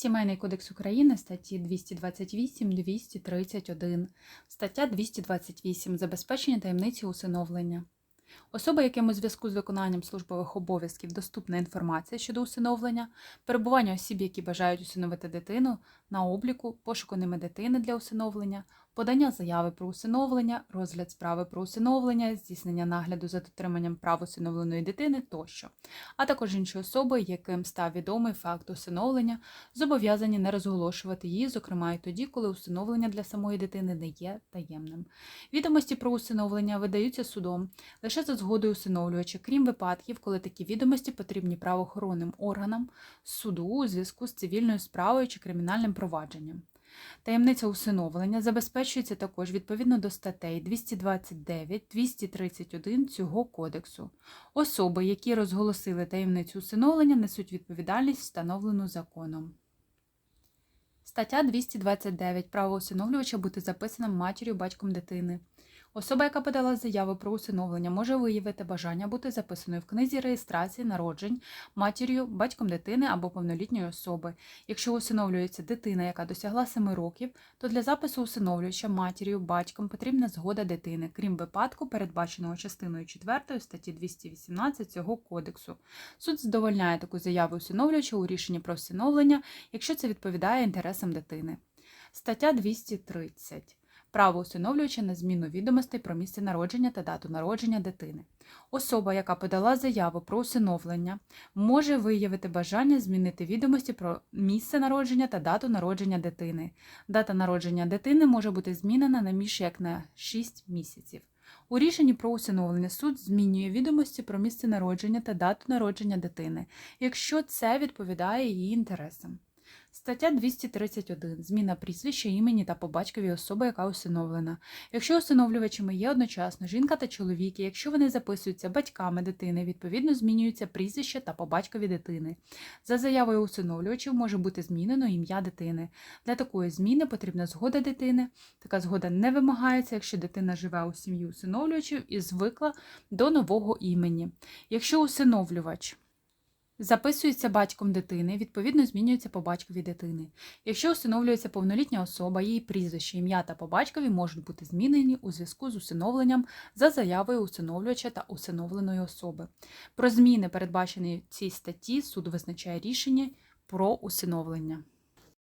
Сімейний кодекс України статті 228-231, стаття 228 Забезпечення таємниці усиновлення. Особа, яким у зв'язку з виконанням службових обов'язків доступна інформація щодо усиновлення, перебування осіб, які бажають усиновити дитину, на обліку, пошуку ними дитини для усиновлення, подання заяви про усиновлення, розгляд справи про усиновлення, здійснення нагляду за дотриманням прав усиновленої дитини тощо, а також інші особи, яким став відомий факт усиновлення, зобов'язані не розголошувати її, зокрема і тоді, коли усиновлення для самої дитини не є таємним. Відомості про усиновлення видаються судом лише за згодою усиновлювача, крім випадків, коли такі відомості потрібні правоохоронним органам, суду у зв'язку з цивільною справою чи кримінальним провадженням. Таємниця усиновлення забезпечується також відповідно до статей 229-231 цього кодексу. Особи, які розголосили таємницю усиновлення, несуть відповідальність, встановлену законом. Стаття 229. Право усиновлювача бути записаним матір'ю батьком дитини. Особа, яка подала заяву про усиновлення, може виявити бажання бути записаною в книзі реєстрації народжень матір'ю, батьком дитини або повнолітньої особи. Якщо усиновлюється дитина, яка досягла 7 років, то для запису усиновлювача матір'ю, батьком потрібна згода дитини, крім випадку, передбаченого частиною 4 статті 218 цього кодексу. Суд задовольняє таку заяву усиновлювача у рішенні про усиновлення, якщо це відповідає інтересам дитини. Стаття 230. Право усиновлювача на зміну відомостей про місце народження та дату народження дитини. Особа, яка подала заяву про усиновлення, може виявити бажання змінити відомості про місце народження та дату народження дитини. Дата народження дитини може бути змінена не більше як на 6 місяців. У рішенні про усиновлення суд змінює відомості про місце народження та дату народження дитини, якщо це відповідає її інтересам. Стаття 231. Зміна прізвища, імені та по батькові особи, яка усиновлена. Якщо усиновлювачами є одночасно жінка та чоловік, і якщо вони записуються батьками дитини, відповідно змінюються прізвище та по батькові дитини. За заявою усиновлювачів може бути змінено ім'я дитини. Для такої зміни потрібна згода дитини. Така згода не вимагається, якщо дитина живе у сім'ї усиновлювачів і звикла до нового імені. Якщо усиновлювач Записується батьком дитини, відповідно змінюється по батькові дитини. Якщо усиновлюється повнолітня особа, її прізвище, ім'я та по батькові можуть бути змінені у зв'язку з усиновленням за заявою усиновлювача та усиновленої особи. Про зміни, передбачені в цій статті, суд визначає рішення про усиновлення.